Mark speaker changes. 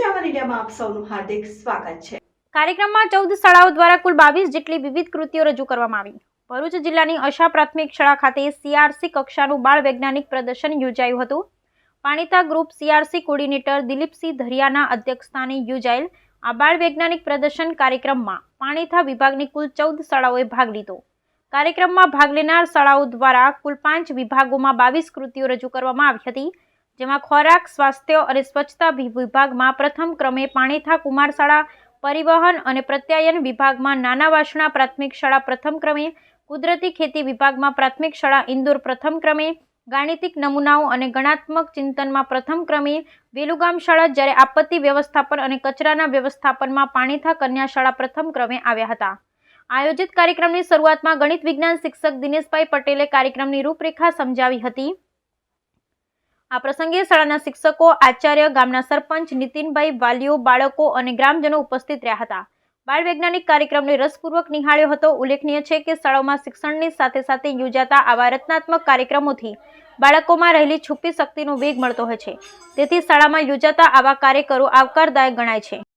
Speaker 1: ધરિયાના અધ્યક્ષસ્થાને આ બાળ પ્રદર્શન કાર્યક્રમમાં પાણીતા વિભાગની કુલ ચૌદ શાળાઓએ ભાગ લીધો. કાર્યક્રમમાં ભાગ લેનાર શાળાઓ દ્વારા કુલ પાંચ વિભાગોમાં બાવીસ કૃતિઓ રજૂ કરવામાં આવી હતી. જેમાં ખોરાક, સ્વાસ્થ્ય અને સ્વચ્છતા વિભાગમાં પ્રથમ ક્રમે પાણીથા કુમાર શાળા પરિવહન અને પ્રત્યાયન વિભાગમાં નાના વાસણા પ્રાથમિક શાળા પ્રથમ ક્રમે, કુદરતી ખેતી વિભાગમાં પ્રાથમિક શાળા ઇન્દોર પ્રથમ ક્રમે, ગાણિતિક નમૂનાઓ અને ગણાત્મક ચિંતનમાં પ્રથમ ક્રમે, વેલુગામ શાળા જ્યારે આપત્તિ વ્યવસ્થાપન અને કચરાના વ્યવસ્થાપનમાં પાણીથા કન્યા શાળા પ્રથમ ક્રમે આવ્યા હતા. આયોજિત કાર્યક્રમની શરૂઆતમાં ગણિત વિજ્ઞાન શિક્ષક દિનેશભાઈ પટેલે કાર્યક્રમની રૂપરેખા સમજાવી હતી. આ પ્રસંગે શાળાના શિક્ષકો, આચાર્ય, ગામના સરપંચ, નીતિનભાઈ, વાલીઓ, બાળકો અને ગ્રામજનો ઉપસ્થિત રહ્યા હતા. બાળ વૈજ્ઞાનિક કાર્યક્રમને રસપૂર્વક નિહાળ્યો હતો. ઉલ્લેખનીય છે કે શાળાઓમાં શિક્ષણની સાથે સાથે યોજાતા આવા રચનાત્મક કાર્યક્રમોથી બાળકોમાં રહેલી છુપી શક્તિનો વેગ મળતો હોય છે. તેથી શાળામાં યોજાતા આવા કાર્યકરો આવકારદાયક ગણાય છે.